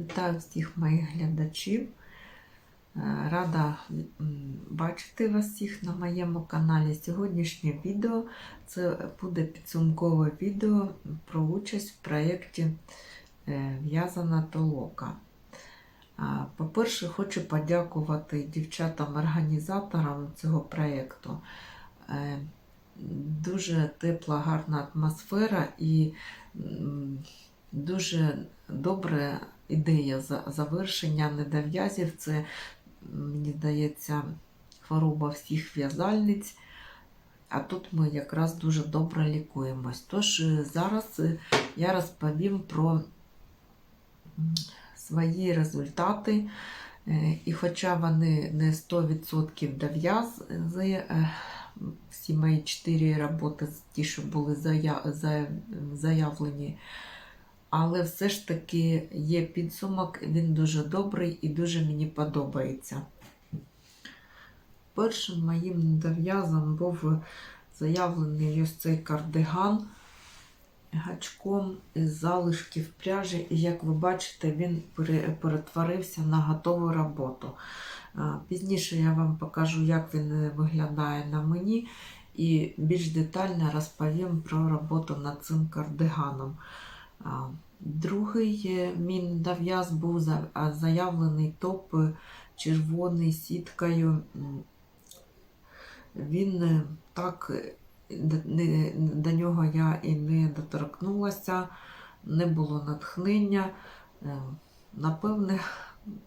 Вітаю всіх моїх глядачів. Е, Рада бачити вас всіх на моєму каналі. Сьогоднішнє відео це буде підсумкове відео про участь в проєкті е, В'язана толока. По-перше, хочу подякувати дівчатам-організаторам цього проєкту. Е, Дуже тепла, гарна атмосфера і дуже добра ідея за- завершення недов'язів. Це, мені здається, хвороба всіх в'язальниць. А тут ми якраз дуже добре лікуємось. Тож е, зараз е, я розповім про свої результати. Е, І хоча вони не 100% дов'язли, всі мої чотири роботи, ті, що були заявлені, але все ж таки є підсумок, він дуже добрий і дуже мені подобається. Першим моїм недов'язом був заявлений ось цей кардиган гачком із залишків пряжі, і як ви бачите, він перетворився на готову роботу. Пізніше я вам покажу, як він виглядає на мені, і більш детально розповім про роботу над цим кардиганом. Другий е, мій недов'яз був заявлений топ е, червоний сіткою. Він е, так до нього я і не доторкнулася, не було натхнення. Напевне,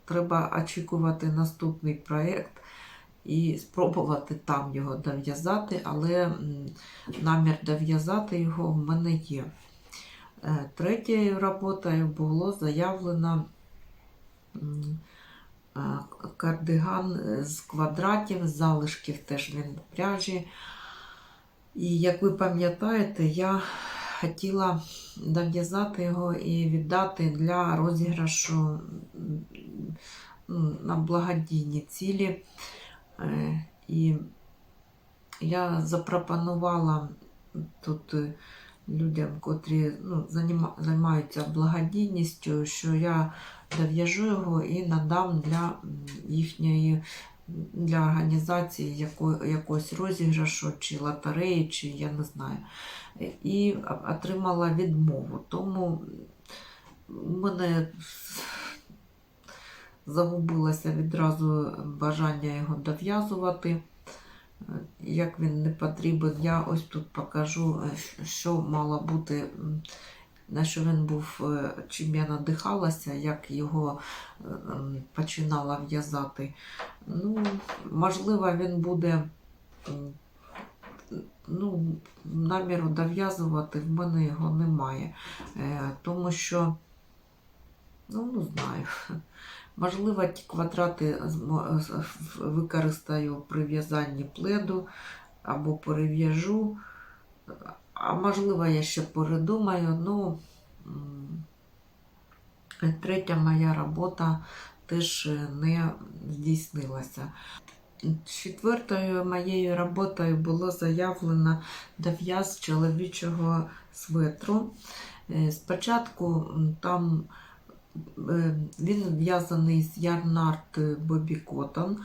треба очікувати наступний проєкт і спробувати там його дов'язати, але намір дов'язати його в мене є. Е, Третьою роботою було заявлено е, кардиган з квадратів, з залишків теж він в пряжі. І як ви пам'ятаєте, я хотіла дов'язати його і віддати для розіграшу на благодійні цілі. Е, І я запропонувала тут людям, котрі ну, займаються благодійністю, що я дов'яжу його і надам для їхньої для організації яко, якогось розіграшу, чи лотереї, чи я не знаю. І отримала відмову. Тому в мене загубилося відразу бажання його дов'язувати. Як він не потрібен, я ось тут покажу, е, що мало бути, на що він був, е, чим я надихалася, як його е, починала в'язати. Ну, можливо, він буде. Ну, наміру дов'язувати в мене його немає. Тому що, ну, не знаю. Можливо, ті квадрати використаю при в'язанні пледу або перев'яжу. А можливо, я ще передумаю. Ну, третя моя робота теж не здійснилася. Четвертою моєю роботою було заявлено дов'яз чоловічого светру. Е, Спочатку там він в'язаний з ярнарт Бобі Коттон.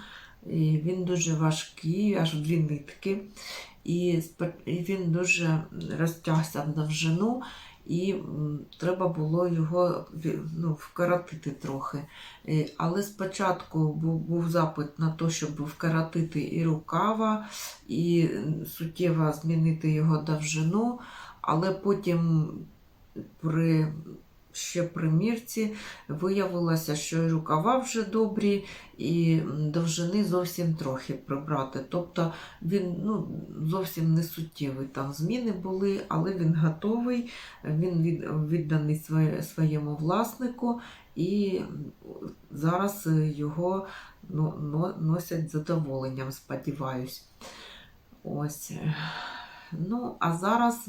Він дуже важкий, аж дві нитки. І він дуже розтягся в довжину, і треба було його ну, вкоротити трохи. Е, Але спочатку був, був запит на те, щоб вкоротити і рукава, і суттєво змінити його довжину, але потім при ще при мірці виявилося, що і рукава вже добрі, і довжини зовсім трохи прибрати. Тобто він ну, зовсім не суттєвий. Там зміни були, але він готовий, він відданий своєму власнику, і зараз його ну, носять задоволенням, сподіваюсь. Ось. Ну, а зараз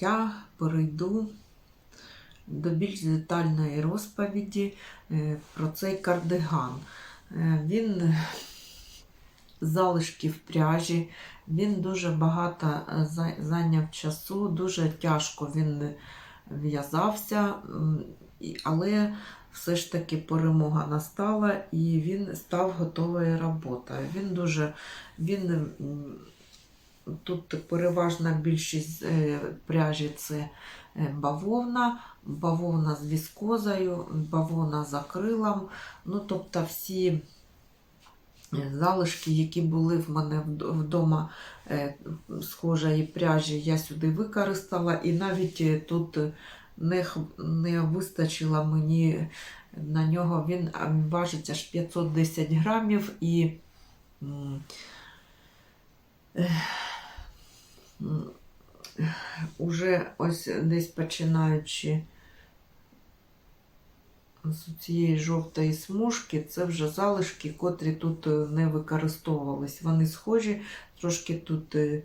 я перейду до більш детальної розповіді е, про цей кардиган. Е, Він з залишків пряжі, він дуже багато е, зайняв часу, дуже тяжко він в'язався, але все ж таки перемога настала і він став готовою роботою. Він дуже він тут переважна більшість е, пряжі це е, бавовна, бавовна з віскозою, бавовна з акрилом. Ну, тобто всі е, залишки, які були в мене вдома схожої пряжі, я сюди використала, і навіть тут не, не вистачило мені на нього. Він важить аж 510 грамів і уже ось десь починаючи з цієї жовтої смужки, це вже залишки, котрі тут е, не використовувались. Вони схожі, трошки тут е,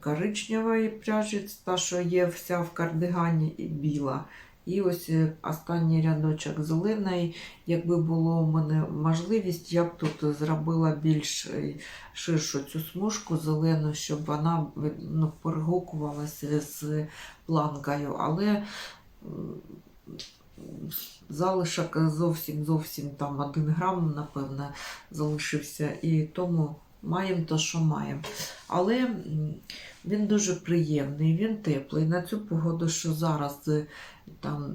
коричневої пряжі, та, що є вся в кардигані, і біла. І ось е, останній рядочок зелений. Якби було у мене можливість, я б тут зробила більш е, ширшу цю смужку зелену, щоб вона ну, перегукувалася з планкою. Але залишок зовсім зовсім там один грам, напевно, залишився. І тому маємо то, що маємо. Але він дуже приємний, він теплий. На цю погоду, що зараз е, там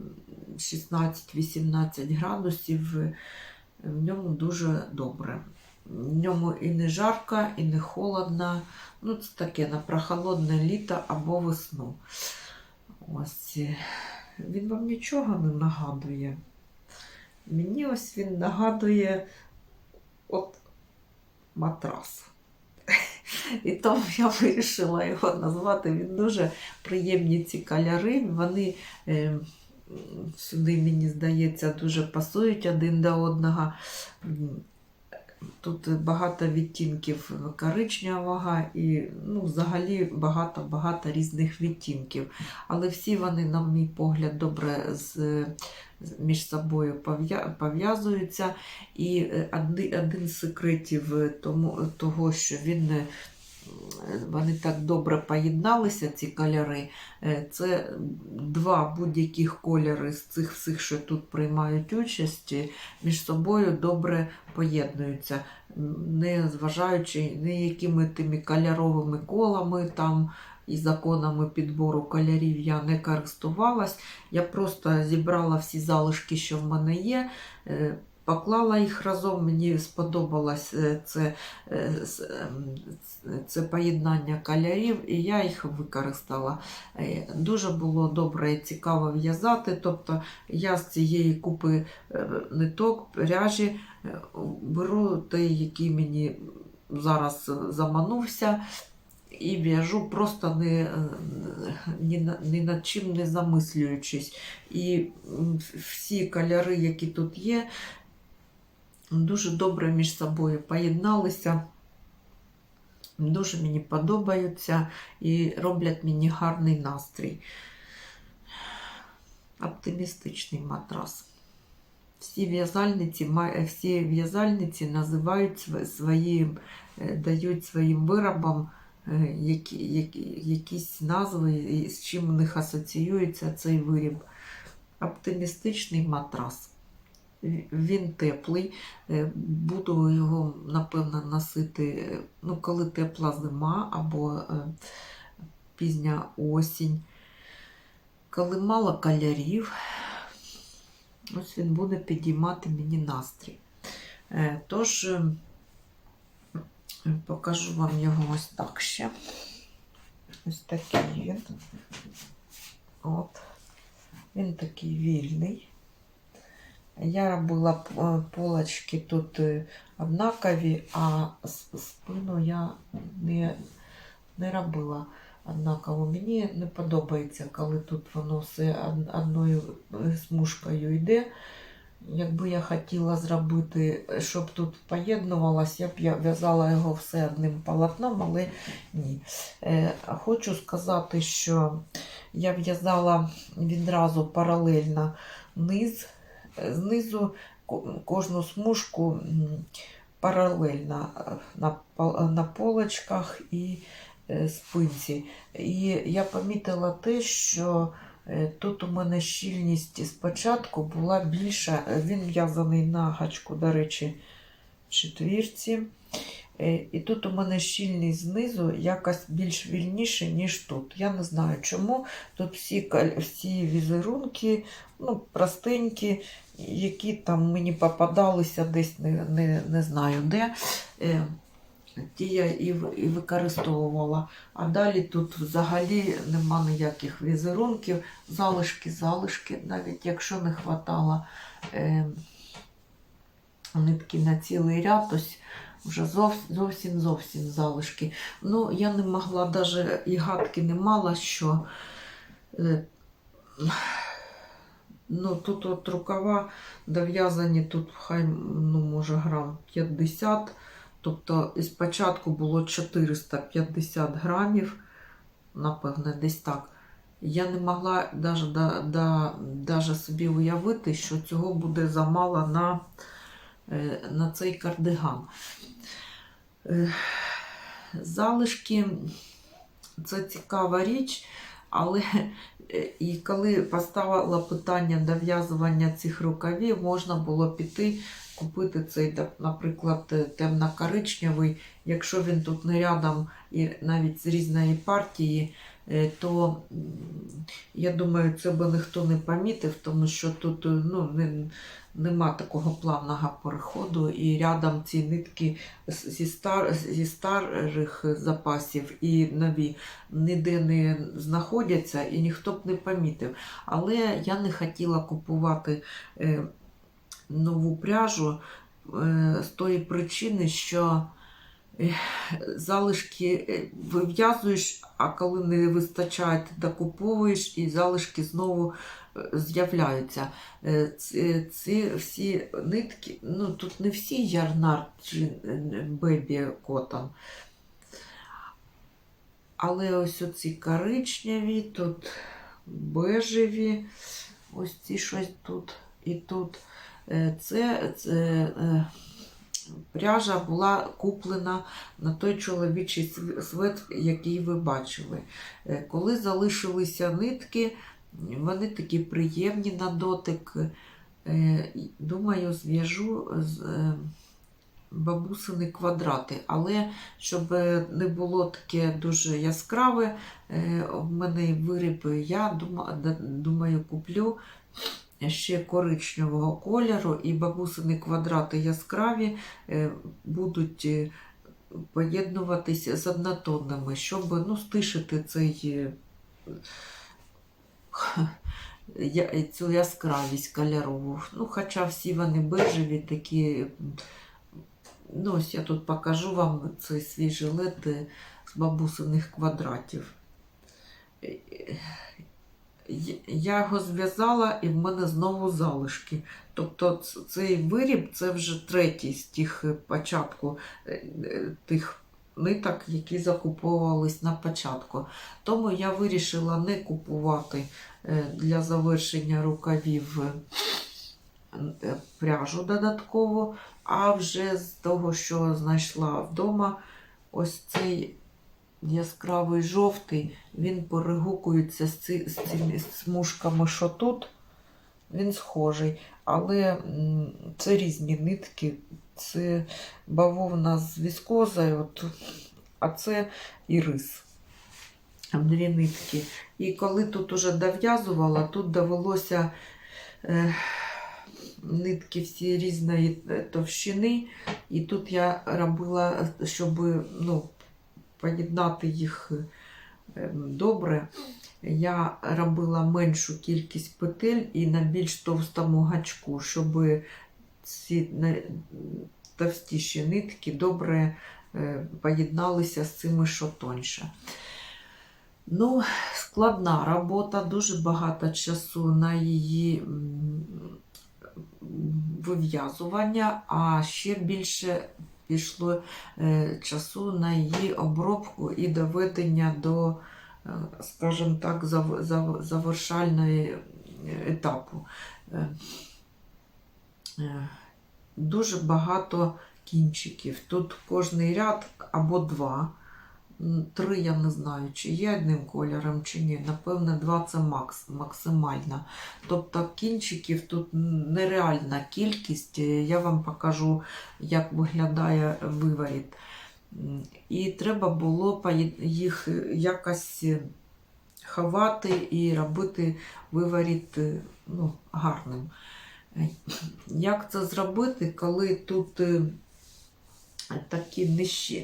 16-18 градусів, в ньому дуже добре. В ньому і не жарко, і не холодно. Ну, це таке на прохолодне літо або весну. Ось. е, Він вам нічого не нагадує. Мені ось він нагадує от матрас. І тому я вирішила його назвати. Він дуже приємні ці кольори. Вони е, сюди, мені здається, дуже пасують один до одного. Тут багато відтінків коричневого і ну, взагалі багато-багато різних відтінків. Але всі вони, на мій погляд, добре з, між собою пов'язуються. І е, один, з секретів е, тому, того, що він, вони так добре поєдналися, ці кольори, е, це два будь-яких кольори з цих всіх, що тут приймають участь, е, між собою добре поєднуються, не зважаючи ніякими тими кольоровими колами там і законами підбору кольорів я не користувалась. Я просто зібрала всі залишки, що в мене є, е, поклала їх разом. Мені сподобалось е, це, е, ем, це поєднання кольорів, і я їх використала. Е, Дуже було добре і цікаво в'язати. Тобто я з цієї купи ниток, пряжі беру той, який мені зараз заманувся. І в'яжу просто не, ні, ні над чим не замислюючись. І всі кольори, які тут є, дуже добре між собою поєдналися. Дуже мені подобаються і роблять мені гарний настрій. Оптимістичний матрас. Всі в'язальниці, всі в'язальниці називають св- своїм, е, дають своїм виробам е, які, які, якісь назви, з чим у них асоціюється цей виріб. Оптимістичний матрас. Він теплий. Е, Буду його, напевно, носити, ну, коли тепла зима або е, пізня осінь. Коли мало кольорів, ось він буде підіймати мені настрій. Е, Тож, покажу вам його ось так ще. Ось такий він. От. Він такий вільний. Я робила е, полочки тут е, однакові, а спину я не, не робила однаково. Мені не подобається, коли тут воно все одною е, смужкою йде. Якби я хотіла зробити, щоб тут поєднувалось, я б я в'язала його все одним полотном, але ні. Е, хочу сказати, що я в'язала відразу паралельно низ, е, знизу кожну смужку паралельно е, на, полочках і е, спинці. І я помітила те, що Е, Тут у мене щільність спочатку була більша. Е, Він в'язаний на гачку, до речі, четвірці. Е, І тут у мене щільність знизу якось більш вільніше, ніж тут. Я не знаю чому. Тут всі, всі візерунки ну, простенькі, які там мені попадалися десь не, не, не знаю де. Е, Ті я і, і використовувала. А далі тут взагалі нема ніяких візерунків, залишки, залишки, навіть якщо не хватало е, нитки на цілий ряд, ось вже зовсім зовсім залишки. Ну, я не могла, навіть і гадки не мала, що е, ну, тут от рукава дов'язані, тут хай, ну, може, грам 50. Тобто спочатку було 450 грамів, напевне, десь так. Я не могла даже, да, да, даже собі уявити, що цього буде замало на, е, на цей кардиган. Е, Залишки це цікава річ, але е, і коли поставила питання дов'язування цих рукавів, можна було піти купити цей, наприклад, е, темно-коричневий. Якщо він тут не рядом і навіть з різної партії, то я думаю, це би ніхто не помітив, тому що тут е, ну, не, нема такого плавного переходу, і рядом ці нитки зі, стар, зі старих запасів і нові ніде не знаходяться, і ніхто б не помітив. Але я не хотіла купувати. Е, нову пряжу е, з тої причини, що е, залишки е, вив'язуєш, а коли не вистачає, ти докуповуєш і залишки знову е, з'являються. Е, Ці, ці всі нитки, ну тут не всі ярнар чи бебі котон. Але ось оці коричневі, тут бежеві, ось ці щось тут і тут. Це, це пряжа була куплена на той чоловічий св- свет, який ви бачили. Е, Коли залишилися нитки, вони такі приємні на дотик. Е, Думаю, зв'яжу з е, бабусини квадрати. Але щоб не було таке дуже яскраве, в мене виріб я думаю, куплю ще коричневого кольору, і бабусини квадрати яскраві е, будуть е, поєднуватися з однотонними, щоб ну, стишити цей, е, цю яскравість кольорову. Ну, хоча всі вони бежеві, такі. Ну, ось я тут покажу вам цей свій жилет з бабусиних квадратів. Я- його зв'язала і в мене знову залишки. Тобто цей виріб це вже третій з тих е, початку е, е, тих ниток, які закуповувались на початку. Тому я вирішила не купувати для завершення рукавів пряжу додатково, а вже з того, що знайшла вдома, ось цей яскравий жовтий, він перегукується з, ці, цими смужками, що тут. Він схожий, але це різні нитки. Це бавовна з віскозою, от, а це і рис. Дві нитки. І коли тут уже дов'язувала, тут довелося е, нитки всі різної е, товщини. І тут я робила, щоб ну, поєднати їх е, добре. Я робила меншу кількість петель і на більш товстому гачку, щоб ці товстіші нитки добре е, поєдналися з цими, що тоньше. Ну, складна робота, дуже багато часу на її вив'язування, а ще більше пішло е, часу на її обробку і доведення до, е, скажімо так, зав- зав- етапу. Е, е, Дуже багато кінчиків. Тут кожний ряд або два. Три я не знаю, чи є одним кольором, чи ні. Напевне, два це макс, максимально. Тобто кінчиків тут нереальна кількість. Е, Я вам покажу, як виглядає виворіт. І треба було їх якось ховати і робити виворіт е, ну, гарним. Е, Як це зробити, коли тут е, такі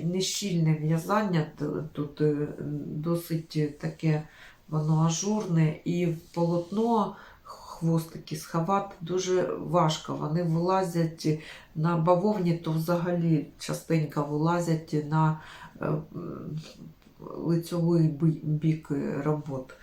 нещільне в'язання, тут е, досить таке воно ажурне, і в полотно хвостики сховати дуже важко. Вони вилазять на бавовні, то взагалі частенько вилазять на е, м, лицьовий бік робот.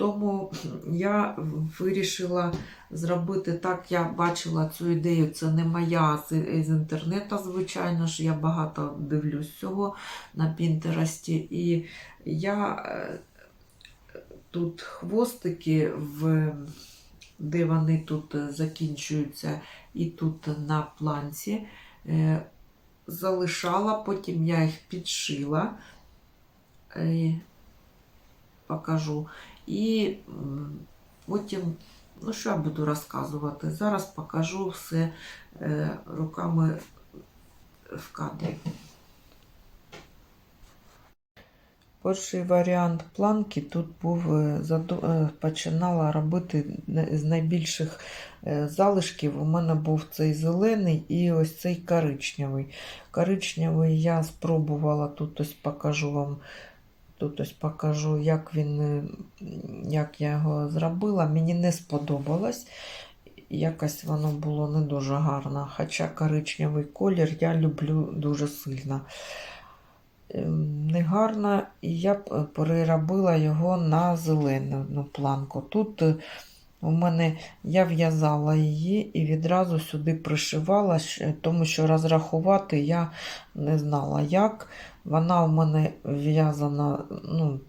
Тому я вирішила зробити так, я бачила цю ідею, це не моя з, інтернету, звичайно ж, я багато дивлюсь цього на Пінтересті. І я е, тут хвостики, в, де вони тут закінчуються, і тут на планці, е, залишала, потім я їх підшила. Е, покажу. І потім, ну що я буду розказувати? Зараз покажу все е, руками в кадрі. Перший варіант планки тут був е, е, починала робити з найбільших залишків. У мене був цей зелений і ось цей коричневий. Коричневий я спробувала тут ось покажу вам. Тут ось покажу, як він, е, як я його зробила. Мені не сподобалось. Якось воно було не дуже гарно. Хоча коричневий колір я люблю дуже сильно. Ем, Не гарно, і я переробила його на зелену ну, планку. Тут е, у мене я в'язала її і відразу сюди пришивала, тому що розрахувати я не знала, як. Вона у мене в'язана ну,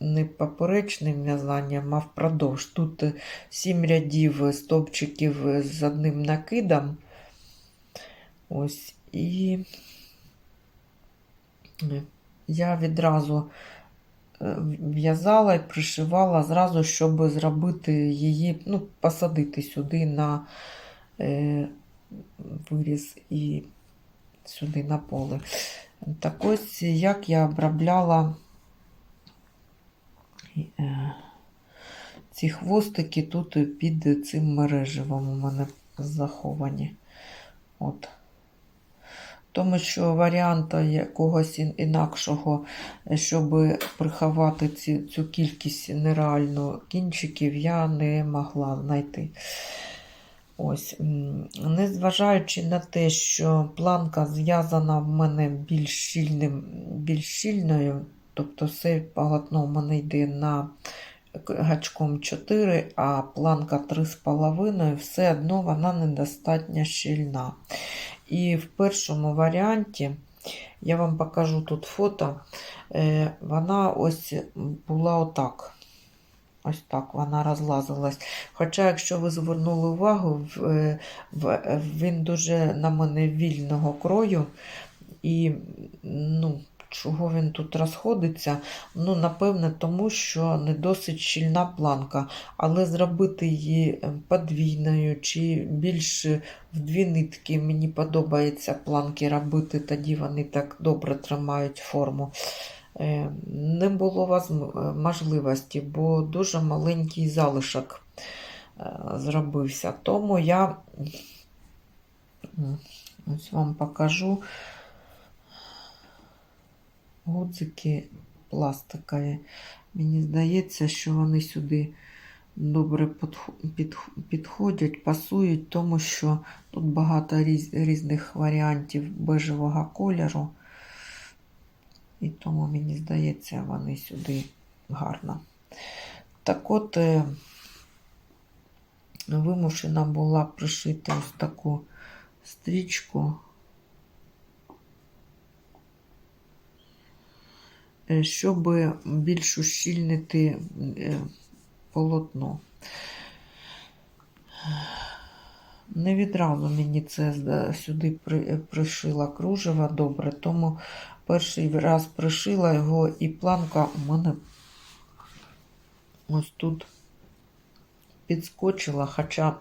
не поперечним в'язанням, а впродовж. Тут е, сім рядів е, стовпчиків е, з одним накидом. Ось. І я відразу в'язала і пришивала зразу, щоб зробити її, ну, посадити сюди на е, виріз і сюди на поле. Так ось як я обробляла е, ці хвостики тут під цим мереживом у мене заховані. От. Тому що варіанта якогось інакшого, щоб приховати цю кількість нереальну кінчиків, я не могла знайти. Ось, незважаючи на те, що планка зв'язана в мене більш щільним, більш щільною, тобто все полотно в мене йде на гачком 4, а планка 3,5, все одно вона недостатньо щільна. І в першому варіанті, я вам покажу тут фото, е, вона ось була отак. Ось так вона розлазилась. Хоча, якщо ви звернули увагу, він дуже на мене вільного крою. І ну, чого він тут розходиться? Ну, напевне, тому що не досить щільна планка. Але зробити її подвійною чи більш в дві нитки мені подобається планки робити, тоді вони так добре тримають форму. Е, Не було е, можливості, бо дуже маленький залишок е, зробився. Тому я ось вам покажу гудзики пластикові. Мені здається, що вони сюди добре підходять, пасують, тому що тут багато різних варіантів бежевого кольору. І тому, мені здається, вони сюди гарно. Так от, е, вимушена була пришити ось таку стрічку, е, щоб більш ущільнити е, полотно. Не відразу мені це сюди пришила кружева добре, тому перший раз пришила його і планка у мене ось тут підскочила, хоча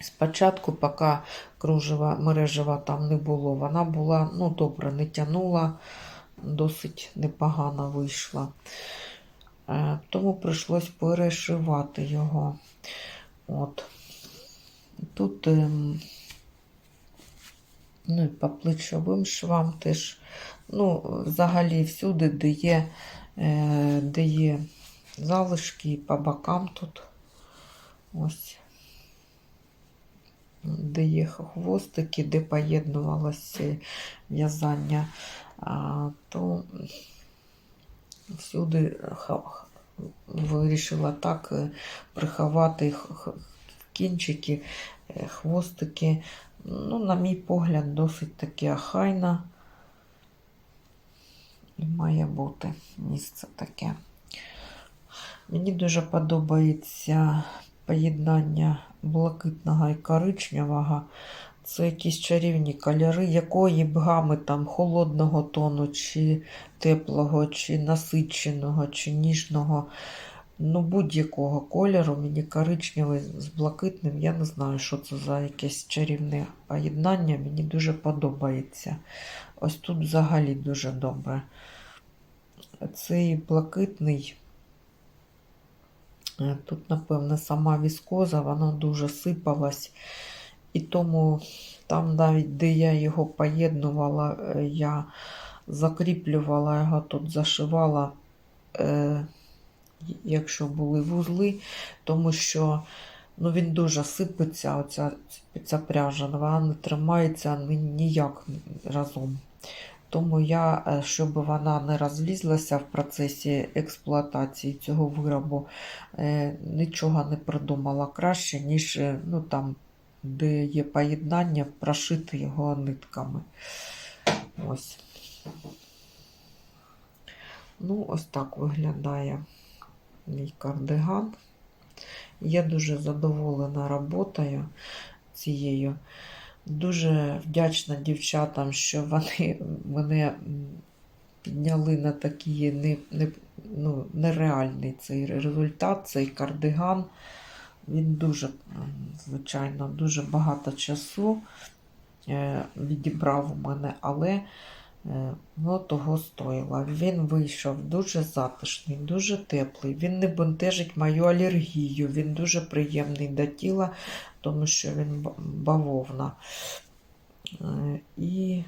спочатку, поки кружева мережева там не було, вона була, ну добре, не тянула, досить непогано вийшла. Е, Тому прийшлось перешивати його. От. Тут ем, ну, і по плечовим швам теж, ну, взагалі всюди, де є, е, де є залишки, і по бокам тут ось. Де є хвостики, де поєднувалося в'язання, то всюди вирішила так е, приховати кінчики, е, хвостики. Ну, на мій погляд, досить таки охайна. І має бути місце таке. Мені дуже подобається поєднання блакитного і коричневого. Це якісь чарівні кольори, якої б гами там холодного тону, чи теплого, чи насиченого, чи ніжного. Ну, будь-якого кольору, мені коричневий з блакитним. Я не знаю, що це за якесь чарівне поєднання. Мені дуже подобається. Ось тут взагалі дуже добре. Цей блакитний. Е, Тут, напевно, сама віскоза, вона дуже сипалась. І тому там навіть, де я його поєднувала, е, я закріплювала його, тут зашивала, е, якщо були вузли, тому що ну, він дуже сипеться, оця, ця пряжа, вона не тримається ніяк разом. Тому я, е, щоб вона не розлізлася в процесі експлуатації цього виробу, е, нічого не придумала краще, ніж е, ну, там, де є поєднання, прошити його нитками. Ось. Ну, ось так виглядає мій кардиган. Я дуже задоволена роботою цією. Дуже вдячна дівчатам, що вони мене підняли на такий не, не, ну, нереальний цей результат, цей кардиган. Він дуже, звичайно, дуже багато часу е, відібрав у мене, але воно того стоїло. Він вийшов дуже затишний, дуже теплий. Він не бентежить мою алергію. Він дуже приємний до тіла, тому що він бавовна. Е, І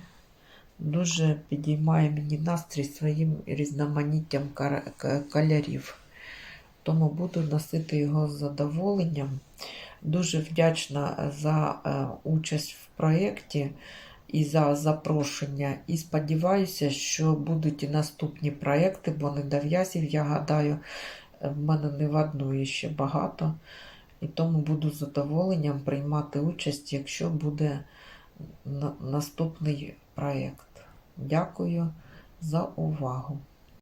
дуже підіймає мені настрій своїм різноманіттям кольорів. Тому буду носити його з задоволенням. Дуже вдячна за е, участь в проєкті і за запрошення. І сподіваюся, що будуть і наступні проєкти, бо недов'язів, я гадаю, е, в мене не в одної ще багато. І тому буду з задоволенням приймати участь, якщо буде на- наступний проєкт. Дякую за увагу.